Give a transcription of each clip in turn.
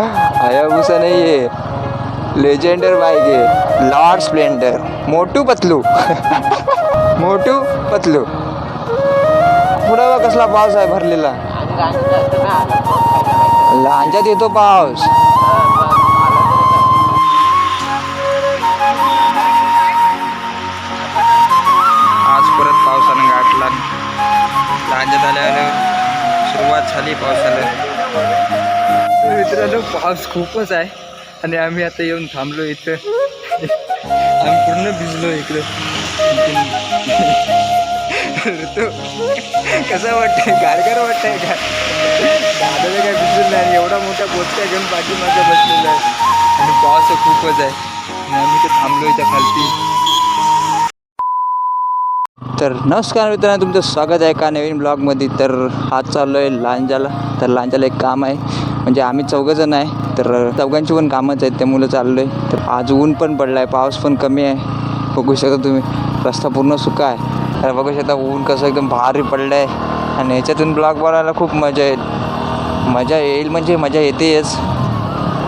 हयाभूसा नाही आहे Legender bike आहे. Lord Splendor Motu Patlu. मोटू पतलू. पुढं बघ कसला पाऊस आहे भरलेला. लांजात येतो पाऊस. आज परत पावसानं गाठला. लांजात आल्यावर सुरुवात झाली पावसाला. मित्रांनो पाऊस खूपच आहे आणि आम्ही आता येऊन थांबलो इथं. आम्ही पूर्ण भिजलो इकडं. ऋतू कसं वाटतंय? गारगार वाटतंय का? दादाला काय भिजून नाही एवढा मोठा बोचका घेऊन पाठीमागं बसलेला आहे. आणि पाऊस खूपच आहे. आणि आम्ही तर थांबलो इथं खालती. तर नमस्कार मित्रांनो तुमचं स्वागत आहे का नवीन ब्लॉगमध्ये तर हात चाललो आहे लांजाला. तर लांजाला एक काम आहे. म्हणजे आम्ही चौघंजण आहे तर चौघांची पण कामच आहेत त्यामुळं चाललो आहे तर आज ऊन पण पडला आहे पाऊस पण कमी आहे. बघू शकता तुम्ही रस्ता पूर्ण सुका आहे. तर बघू शकता ऊन कसं एकदम भारी पडलं आहे आणि याच्यातून ब्लॉग बनवायला खूप मजा येईल. मजा येईल म्हणजे मजा येतेच.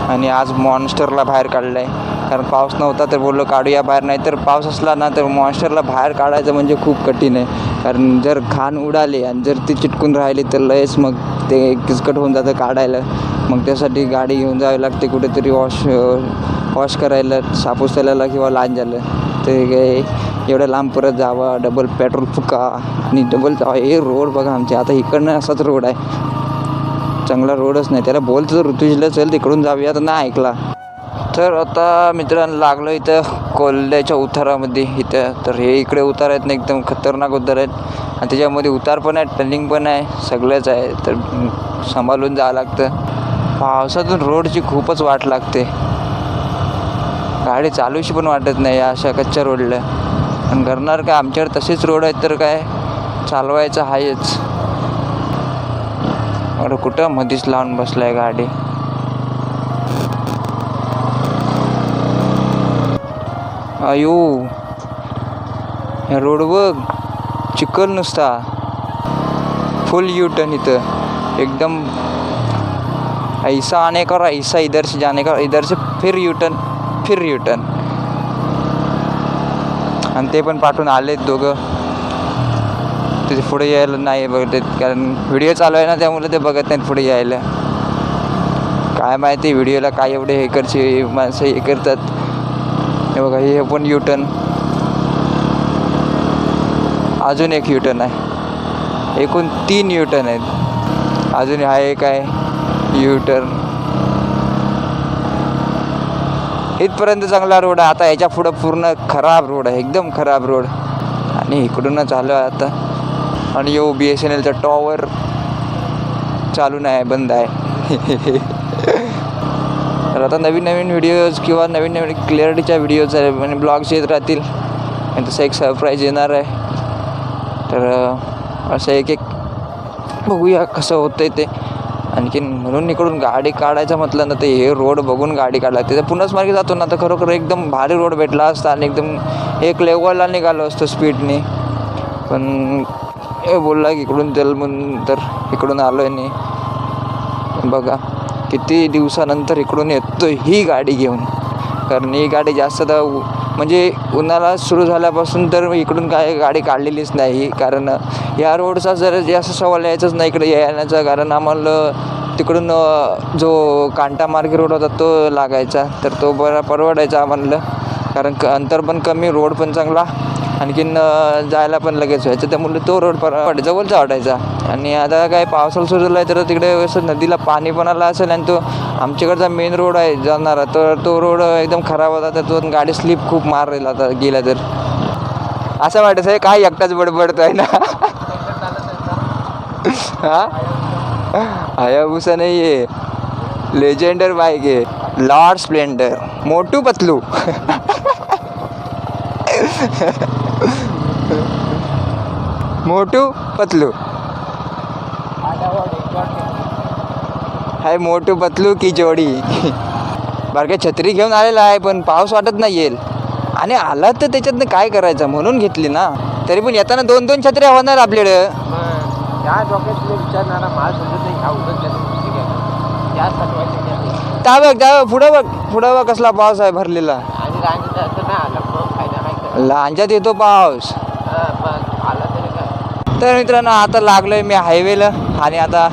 आणि आज मॉन्स्टरला बाहेर काढलं आहे कारण पाऊस नव्हता तर बोललो काढूया बाहेर. नाही तर पाऊस असला ना तर मॉन्स्टरला बाहेर काढायचं म्हणजे खूप कठीण आहे. कारण जर घाण उडाली आणि जर ती चिटकून राहिली तर लयच मग ते किचकट होऊन जातं काढायला. मग त्यासाठी गाडी घेऊन जावी लागते कुठेतरी वॉश वॉश करायला सापूस त्याला किंवा लहान झालं ते काय एवढं लांब परत जावा डबल पेट्रोल फुका आणि डबल जावा. हे रोड बघा आमचे. आता इकडनं असाच रोड आहे. चांगला रोडच नाही. त्याला बोलतो ऋतुजीला चल तिकडून जाऊया. तर नाही ऐकला. तर आता मित्रांनो लागलो इथं कोल्ह्याच्या उतारामध्ये. इथं तर हे इकडे उतार आहेत ना एकदम खतरनाक उतार आहेत. आणि त्याच्यामध्ये उतार पण आहे टर्निंग पण आहे सगळंच आहे. तर सांभाळून जावं लागतं. पावसातून रोडची खूपच वाट लागते. गाडी चालूशी पण वाटत नाही या अशा कच्च्या रोडला. आणि करणार काय आमच्याकडे तसेच रोड आहेत तर काय चालवायचं आहेच अरे कुठं मधीच लावून आहे गाडी. अयो या रोड बघ चिखल नुसता. फुल यू टर्न इथं. एकदम ऐसा आने का और ऐसा इधर से जाने का इधर से फिर यू टर्न फिर यू टर्न आणि ते पण पाठवून आले दोघं. तिथे पुढे यायला नाही बघत कारण व्हिडिओ चालू आहे ना त्यामुळे ते बघत नाहीत पुढे यायला. काय माहिती व्हिडिओला काय एवढे हे करचे माणसं हे करतात. हे बघा हे पण युटर्न अजून एक युटर्न आहे. एकूण तीन युटर्न आहेत. अजून हा एक आहे. युटर्न इथपर्यंत चांगला रोड आहे. आता याच्या पुढं पूर्ण खराब रोड आहे. एकदम खराब रोड आणि इकडूनच आलो आहे आता. आणि यो बी एस एन एलचा टॉवर चालू नाही बंद आहे. तर आता नवीन नवीन व्हिडिओज किंवा नवीन नवीन क्लिअरिटीच्या व्हिडिओज म्हणजे ब्लॉग्स येत राहतील. आणि तसं एक सरप्राईज येणार आहे. तर असं एक एक बघूया कसं होतं ते. आणखीन म्हणून इकडून गाडी काढायचं म्हटलं ना ते हे रोड बघून गाडी काढला. त्याचा पुन्हाच मार्गे जातो ना तर खरोखर एकदम भारी रोड भेटला असता आणि एकदम एक लेवलला निघालो असतो स्पीडने पण हे बोलला की इकडून तेल म्हणून तर इकडून आलो आहे नाही बघा. किती दिवसानंतर इकडून येतो ही गाडी घेऊन. कारण ही गाडी जास्त तर म्हणजे उन्हाळा सुरू झाल्यापासून तर इकडून काय गाडी काढलेलीच नाही. कारण या रोडचा जर जास्त सवाल यायचाच नाही इकडे येण्याचा कारण आम्हाला तिकडून जो कांटा मार्गी रोड होता तो लागायचा. तर तो बरा परवडायचा आम्हाला. कारण क अंतर पण कमी रोड पण चांगला. आणखीन जायला पण लगेच व्हायचं. त्यामुळे तो रोड पर जवळचा वाटायचा. आणि आता काय पावसाळा सुरू झाला आहे तर तिकडे असं नदीला पाणी पण आलं असेल आणि तो आमच्याकडचा मेन रोड आहे जाणारा. तर तो रोड एकदम खराब होता. तर तो गाडी स्लिप खूप मारेल आता गेला तर. असं वाटत आहे काय एकटाच बडबडतो आहे ना? हा? हायाबुसा नाही आहे. लेजेंडर बाईक आहे. Lord Splendor Motu Patlu. मोटू पतलू। हाय मोटू पतलू की जोडी। बारक्या छत्री घेऊन आलेला आहे पण पाऊस वाटत नाही येईल. आणि आला तर त्याच्यातनं काय करायचं? म्हणून घेतली ना. तरी पण येताना दोन दोन छत्र्या होणार आपल्याकडं. त्या बघ त्या पुढं बघ पुढं बघ कसला पाऊस आहे भरलेला. लांजात येतो पाऊस हा, मग आला तरी काय तर मित्रांनो आता लागलो आहे मी हायवेला आणि आता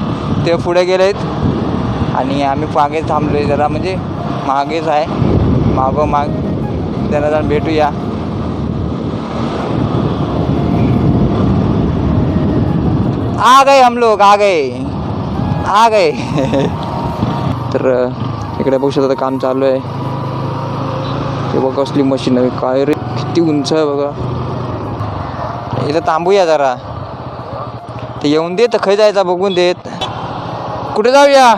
ते पुढे गेले आहेत आणि आम्ही मागे आहे जरा म्हणजे मागेच आहे. मागो माग त्यांना जरा भेटूया. आ गए हम लोग आ गए आ गए तर इकडे बघू शकता काम चालू आहे. ते बघा कसली मशीन आहे काय रे किती उंच आहे बघा. इथं थांबूया जरा. ते येऊन देत खय जायचा बघून देत. कुठे जाऊया?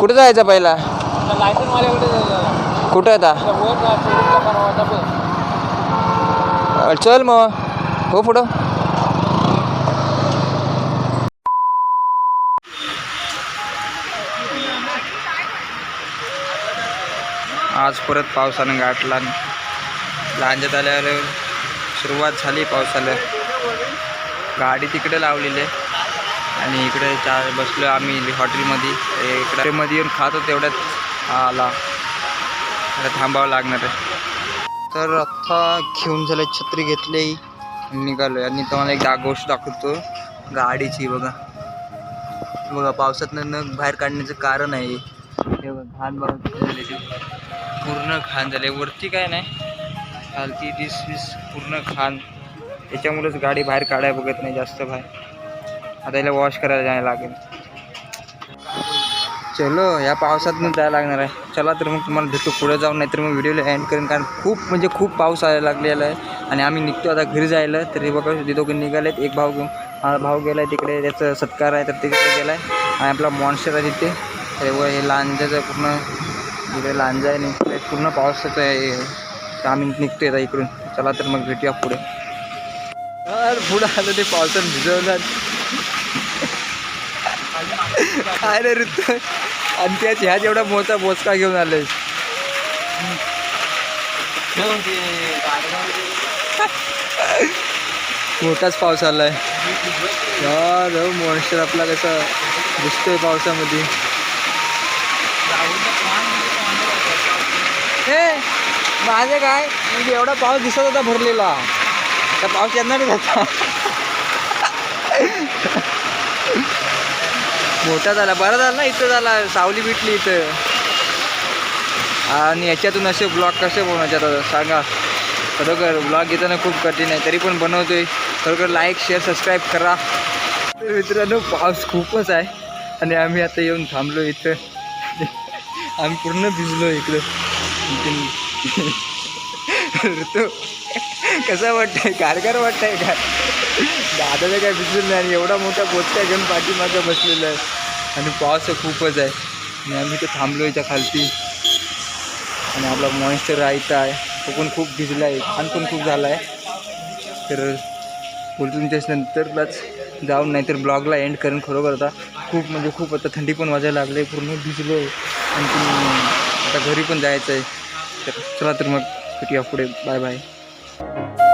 कुठे जायचं पहिला? कुठे कुठं आता चल मग. हो पुढं. आज परत पावसानं गाठला. लांजत आल्यावर सुरुवात झाली पावसाला. गाडी तिकडे लावलेली आहे. आणि इकडे चार बसलो आम्ही हॉटेलमध्ये. ए, इकडे मध्ये येऊन खातो तेवढ्यात आला. थांबावं लागणार आहे. तर आत्ता घेऊन झालं छत्री घेतली. निघालो आणि तुम्हाला एक गोष्ट दाखवतो. गाडीची बघा. बघा पावसातनं न बाहेर काढण्याचं कारण आहे. हे घाण बघा पूर्ण घाण झाले वरती काय नाही. खालती तीस वीस पूर्ण घाण. त्याच्यामुळेच गाडी बाहेर काढायला बघत नाही जास्त बाहेर. आता याला वॉश करायला जायला लागेल. चलो या पावसातून जायला लागणार आहे. चला तर मग तुम्हाला भेटतो पुढे जाऊन नाही तर मग व्हिडिओला एंड करेन. कारण खूप म्हणजे खूप पाऊस यायला लागलेला आहे. आणि आम्ही निघतो आता घरी जायला. तर हे बघा ते दोघं निघालेत. एक भाऊ घेऊन माझा भाऊ गेला आहे तिकडे. त्याचं सत्कार आहे तर तिकडे गेला आहे आणि आपला मॉन्स्टर आहे तिथे. तर व हे लांजाचं पूर्ण इकडे लांजा आहे आणि पूर्ण पावसाचं आहे. तर आम्ही निघतो आता इकडून. चला तर मग भेटूया पुढे. अर पुढं आलं ते पावसात भिजवलं काय रे ऋतू? आणि त्याच ह्या जेवढा मोठा बोचका घेऊन आले मोठाच पाऊस आलाय. यार मॉन्स्टर आपला कसा दिसतोय पावसामध्ये. हे माझं काय? म्हणजे एवढा पाऊस दिसत होता भरलेला. आता पाऊस येणारच होता मोठा झाला बरा झाला ना इथं झाला सावली भेटली इथं. आणि याच्यातून असे ब्लॉग कसे बनवायचे आता सांगा. खरोखर ब्लॉग घेताना खूप कठीण आहे तरी पण बनवतोय. खरोखर लाईक शेअर सबस्क्राईब करा. तर मित्रांनो पाऊस खूपच आहे. आणि आम्ही आता येऊन थांबलो इथं. आम्ही पूर्ण भिजलो इकडं. ऋतू. कसं वाटतंय? कारगर वाटतंय का? दादाचं काय बिसून नाही आणि एवढा मोठा बोचका घेऊन पाठीमागं बसलेला आहे. आणि पाऊस तर खूपच आहे. आणि आम्ही तर थांबलो इथं खालती. आणि आपला मॉइश्चर राहायचा आहे. तो पण खूप भिजला आहे छान पण खूप झाला आहे तर बोलतून त्याच नंतरलाच जाऊन नाहीतर ब्लॉगला एंड करून खरोखर आता. खूप म्हणजे खूप आता थंडी पण वाजायला लागली. आहे पूर्ण भिजलो आहे आणि आता घरी पण जायचं आहे तर चला तर मग भेटूया पुढे. Bye bye Bye.